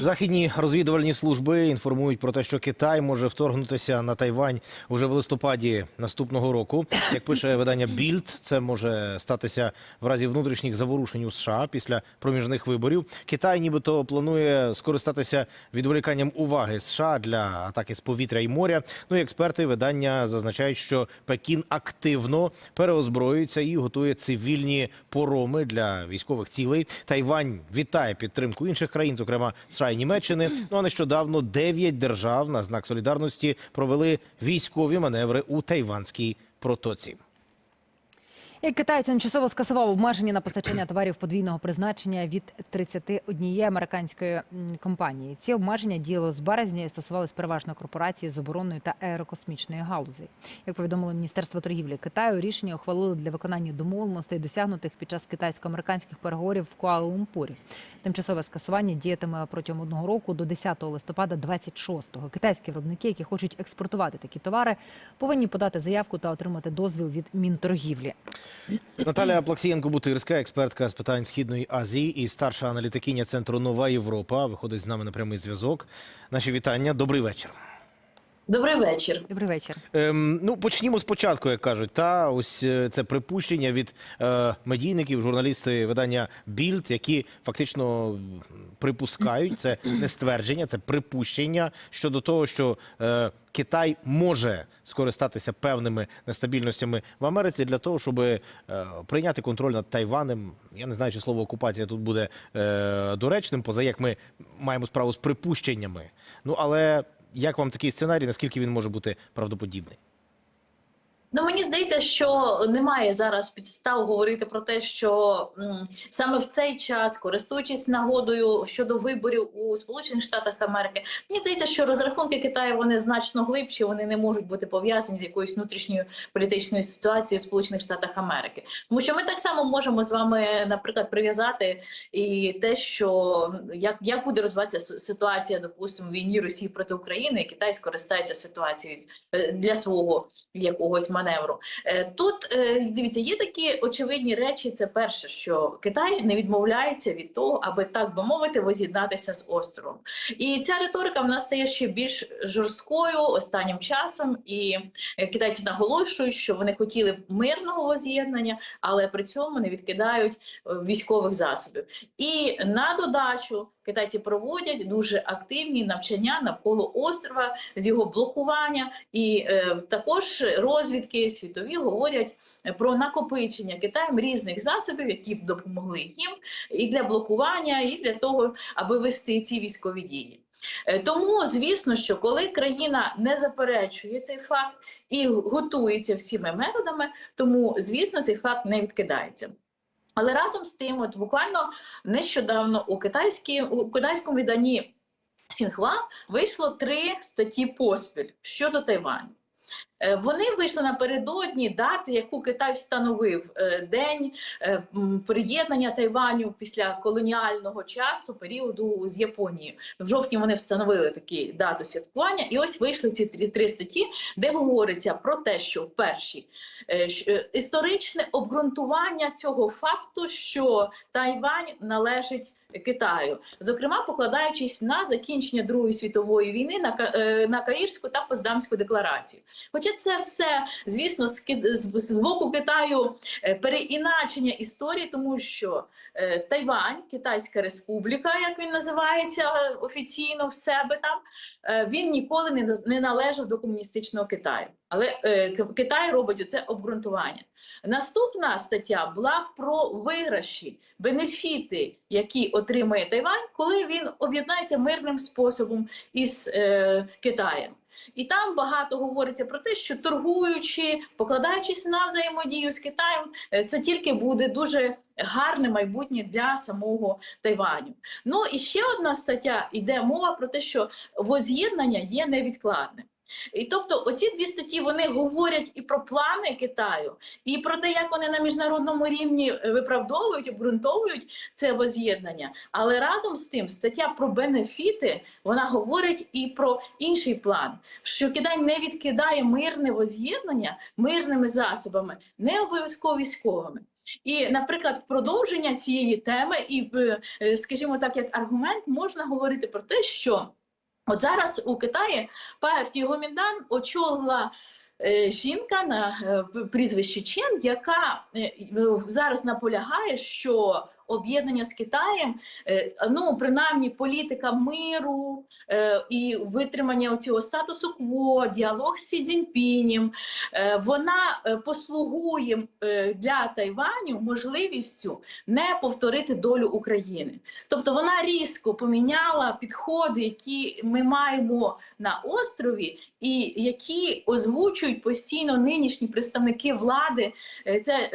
Західні розвідувальні служби інформують про те, що Китай може вторгнутися на Тайвань уже в листопаді наступного року. Як пише видання Більд, це може статися в разі внутрішніх заворушень у США після проміжних виборів. Китай, нібито, планує скористатися відволіканням уваги США для атаки з повітря і моря. Ну і експерти видання зазначають, що Пекін активно переозброюється і готує цивільні пороми для військових цілей. Тайвань вітає підтримку інших країн, зокрема США і Німеччини. Ну а нещодавно дев'ять держав на знак солідарності провели військові маневри у Тайванській протоці. Як Китай тимчасово скасував обмеження на постачання товарів подвійного призначення від 31 американської компанії. Ці обмеження діяли з березня і стосувались переважно корпорації з оборонної та аерокосмічної галузей. Як повідомило Міністерство торгівлі Китаю, рішення ухвалили для виконання домовленостей, досягнутих під час китайсько-американських переговорів в Куала-Лумпурі. Тимчасове скасування діятиме протягом одного року до 10 листопада 26-го. Китайські виробники, які хочуть експортувати такі товари, повинні подати заявку та отримати дозвіл від Мінторгівлі. Наталя Плаксієнко-Бутирська, експертка з питань східної Азії і старша аналітикиня центру Нова Європа, виходить з нами на прямий зв'язок. Наші вітання. Добрий вечір. Добрий вечір. Добрий вечір. Ем, ну, почнімо спочатку, як кажуть. Та ось е, це припущення від е, медійників, журналісти видання Більд, які фактично припускають це не ствердження, це припущення щодо того, що е, Китай може скористатися певними нестабільностями в Америці для того, щоб е, прийняти контроль над Тайванем. Я не знаю, чи слово окупація тут буде е, доречним, поза як ми маємо справу з припущеннями. Ну але як вам такий сценарій? Наскільки він може бути правдоподібний? Ну мені здається, що немає зараз підстав говорити про те, що м, саме в цей час, користуючись нагодою щодо виборів у Сполучених Штатах Америки, мені здається, що розрахунки Китаю вони значно глибші, вони не можуть бути пов'язані з якоюсь внутрішньою політичною ситуацією в Сполучених Штатах Америки. Тому що ми так само можемо з вами, наприклад, прив'язати і те, що як, як буде розвиватися ситуація, допустимо, війні Росії проти України, і Китай скористається ситуацією е, для свого якогось маневру. Е, Тут е, дивіться, є такі очевидні речі. Це перше, що Китай не відмовляється від того, аби так би мовити, воз'єднатися з островом. І ця риторика в нас стає ще більш жорсткою останнім часом. І е, китайці наголошують, що вони хотіли мирного воз'єднання, але при цьому не відкидають військових засобів. І на додачу китайці проводять дуже активні навчання навколо острова з його блокування, і е, також розвідки світові говорять. Про накопичення Китаєм різних засобів, які б допомогли їм і для блокування, і для того, аби вести ці військові дії. Е, Тому, звісно, що коли країна не заперечує цей факт і готується всіма методами, тому звісно цей факт не відкидається. Але разом з тим, от буквально нещодавно у китайській у китайському виданні Сінхва вийшло три статті поспіль щодо Тайваню. Е, Вони вийшли напередодні дати, яку Китай встановив е, день е, приєднання Тайваню після колоніального часу, періоду з Японією. В жовтні вони встановили такі дату святкування, і ось вийшли ці три, статті, де говориться про те, що е, історичне обґрунтування цього факту, що Тайвань належить Китаю, зокрема покладаючись на закінчення Другої світової війни на на Каїрську та Поздамську декларацію. Хоча це все, звісно, з, боку Китаю е, переіначення історії, тому що е, Тайвань, Китайська Республіка, як він називається е, офіційно в себе там, він ніколи не, належав до комуністичного Китаю. Але Китай робить оце обґрунтування. Наступна стаття була про виграші, бенефіти, які отримує Тайвань, коли він об'єднається мирним способом із Китаєм. І там багато говориться про те, що торгуючи, покладаючись на взаємодію з Китаєм, е, це тільки буде дуже гарне майбутнє для самого Тайваню. Ну і ще одна стаття йде мова про те, що воз'єднання є невідкладним. І тобто, оці дві статті вони говорять і про плани Китаю, і про те, як вони на міжнародному рівні е, виправдовують, обґрунтовують це воз'єднання. Але разом з тим, стаття про бенефіти вона говорить і про інший план, що Китай не відкидає мирне воз'єднання мирними засобами, не обов'язково військовими. І, наприклад, в продовження цієї теми, і, е, скажімо так, як аргумент, можна говорити про те, що от зараз у Китаї партію Гоміндан очолила е, жінка на е, прізвище Чен, яка е, зараз наполягає, що об'єднання з Китаєм, е, ну принаймні політика миру е, і витримання цього статусу кво, діалог з Сі Цзіньпінем, е, вона послугує для Тайваню можливістю не повторити долю України. Тобто вона різко поміняла підходи, які ми маємо на острові, і які озвучують постійно нинішні представники влади. Це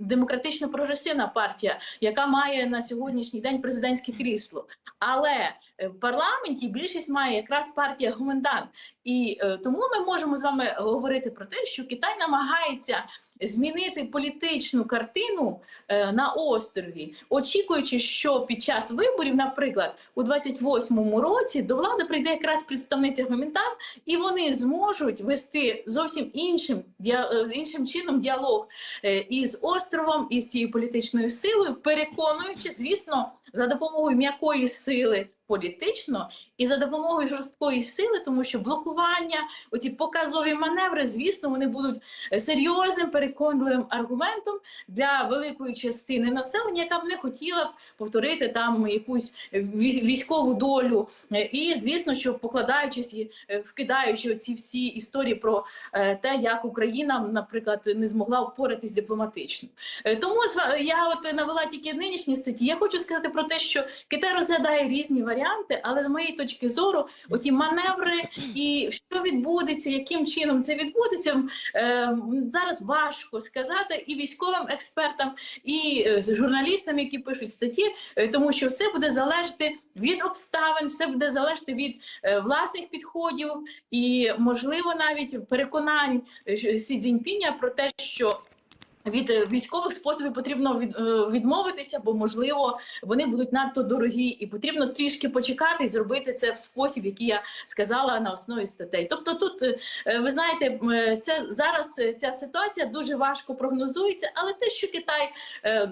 демократично прогресивна партія, яка має на сьогоднішній день президентське крісло. Але е, в парламенті більшість має якраз партія Гумендан. І е, тому ми можемо з вами говорити про те, що Китай намагається змінити політичну картину е, на острові, очікуючи, що під час виборів, наприклад, у 28-му році до влади прийде якраз представниця Гомінтан, і вони зможуть вести зовсім іншим е, іншим чином діалог е, із островом, із цією політичною силою, переконуючи, звісно, за допомогою м'якої сили політично і за допомогою жорсткої сили, тому що блокування, оці показові маневри, звісно, вони будуть серйозним переконливим аргументом для великої частини населення, яка б не хотіла б повторити там якусь військову долю, і звісно, що покладаючись і е, вкидаючи ці всі історії про е, те, як Україна, наприклад, не змогла впоратись дипломатично. Е, Тому я от навела тільки нинішні статті. Я хочу сказати про те, що Китай розглядає різні варіанти, але з моєї точки зору, оті маневри і що відбудеться, яким чином це відбудеться, е, зараз важко сказати і військовим експертам, і е, журналістам, які пишуть статті, е, тому що все буде залежати від обставин, все буде залежати від е, власних підходів і, можливо, навіть переконань Сі Цзіньпіня про те, що від е, військових способів потрібно е, відмовитися, бо можливо вони будуть надто дорогі, і потрібно трішки почекати і зробити це в спосіб, який я сказала на основі статей. Тобто, тут е, ви знаєте, це зараз ця ситуація дуже важко прогнозується, але те, що Китай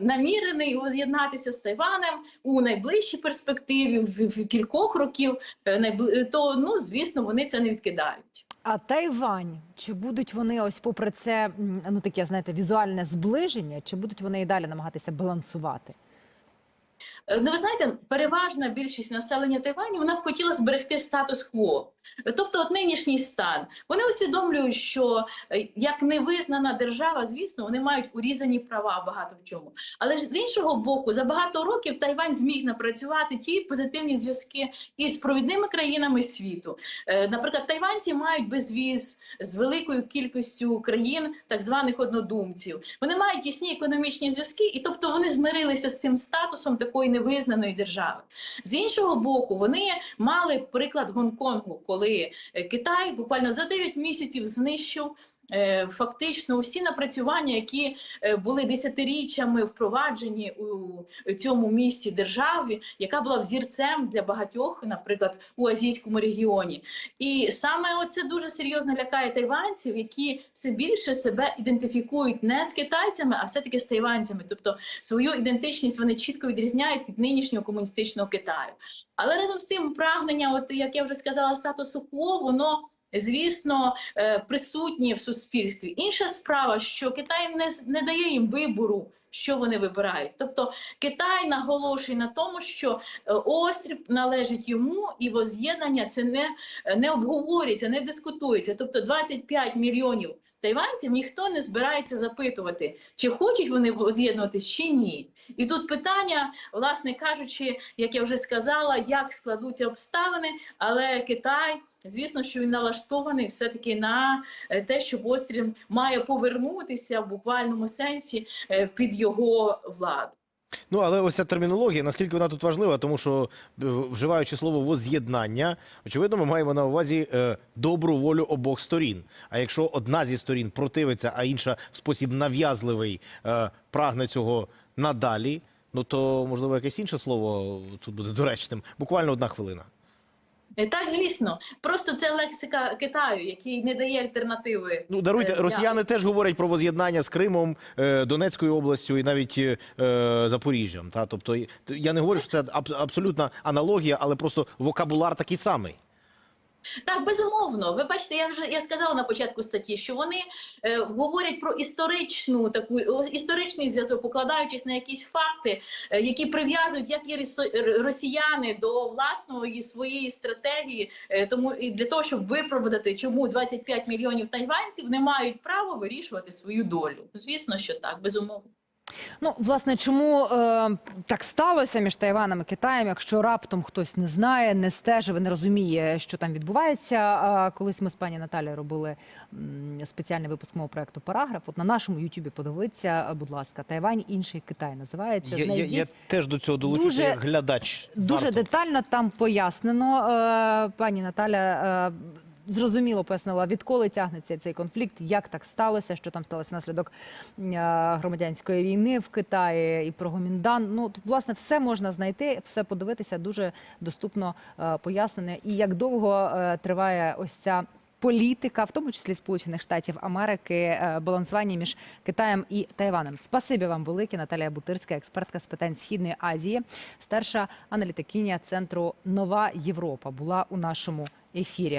намірений воз'єднатися з Тайванем у найближчій перспективі, в, кількох років, то ну звісно вони це не відкидають. А Тайвань, чи будуть вони ось попри це ну таке, знаєте, візуальне зближення, чи будуть вони і далі намагатися балансувати? Е, Ну, ви знаєте, переважна більшість населення Тайваню вона б хотіла зберегти статус-кво. Тобто, от нинішній стан. Вони усвідомлюють, що е, як невизнана держава, звісно, вони мають урізані права багато в чому. Але ж з іншого боку, за багато років Тайвань зміг напрацювати ті позитивні зв'язки із провідними країнами світу. Е, Наприклад, тайванці мають безвіз з великою кількістю країн, так званих однодумців. Вони мають тісні економічні зв'язки, і тобто вони змирилися з тим статусом такої невизнаної держави. З іншого боку, вони мали приклад Гонконгу, коли е, Китай буквально за 9 місяців знищив. Е, Фактично, усі напрацювання, які е, були десятиріччями впроваджені у цьому місті державі, яка була взірцем для багатьох, наприклад, у азійському регіоні, і саме оце дуже серйозно лякає тайванців, які все більше себе ідентифікують не з китайцями, а все-таки з тайванцями. Тобто свою ідентичність вони чітко відрізняють від нинішнього комуністичного Китаю. Але разом з тим прагнення, от як я вже сказала, статусу кво, воно. Звісно, е, присутні в суспільстві. Інша справа, що Китай не, не дає їм вибору, що вони вибирають. Тобто Китай наголошує на тому, що е, острів належить йому, і воз'єднання це не, не обговорюється, не дискутується. Тобто 25 мільйонів тайванців ніхто не збирається запитувати, чи хочуть вони з'єднуватись чи ні. І тут питання, власне кажучи, як я вже сказала, як складуться обставини, але Китай. Звісно, що він налаштований все-таки на е, те, що острів має повернутися в буквальному сенсі е, під його владу. Ну, але ось ця термінологія, наскільки вона тут важлива, тому що е, вживаючи слово воз'єднання, очевидно, ми маємо на увазі е, добру волю обох сторін. А якщо одна зі сторін противиться, а інша в спосіб нав'язливий е, прагне цього надалі, ну то можливо якесь інше слово тут буде доречним. Буквально одна хвилина. Е, Так, звісно, просто це лексика Китаю, який не дає альтернативи. Ну даруйте, Е, для- росіяни теж говорять про воз'єднання з Кримом, е, Донецькою областю і навіть е, Запоріжжям. Та тобто я не говорю, що це аб- абсолютна аналогія, але просто вокабулар такий самий. Так, безумовно. Ви бачите, я вже я сказала на початку статті, що вони е, говорять про історичну таку історичний зв'язок, покладаючись на якісь факти, е, які прив'язують як і росіяни до власної своєї стратегії, е, тому і для того, щоб виправдати, чому 25 мільйонів тайванців не мають права вирішувати свою долю. Звісно, що так, безумовно. Ну, власне, чому е, так сталося між Тайваном і Китаєм, якщо раптом хтось не знає, не стежив, не розуміє, що там відбувається. Колись ми з пані Наталією робили спеціальний випуск мого проекту Параграф. От на нашому Ютубі подивіться, будь ласка, Тайвань, інший Китай називається. Я, я, я теж до цього долучуся Дуже- як глядач. Дуже Варто. детально там пояснено. Е, Пані Наталя е, зрозуміло пояснила, відколи тягнеться цей конфлікт, як так сталося, що там сталося внаслідок е, громадянської війни в Китаї і про Гоміндан. Ну, власне, все можна знайти, все подивитися, дуже доступно е, пояснене. І як довго е, триває ось ця. Політика, в тому числі Сполучених Штатів Америки, балансування між Китаєм і Тайванем. Спасибі вам велике. Наталія Бутирська, експертка з питань Східної Азії, старша аналітикиня центру Нова Європа, була у нашому ефірі.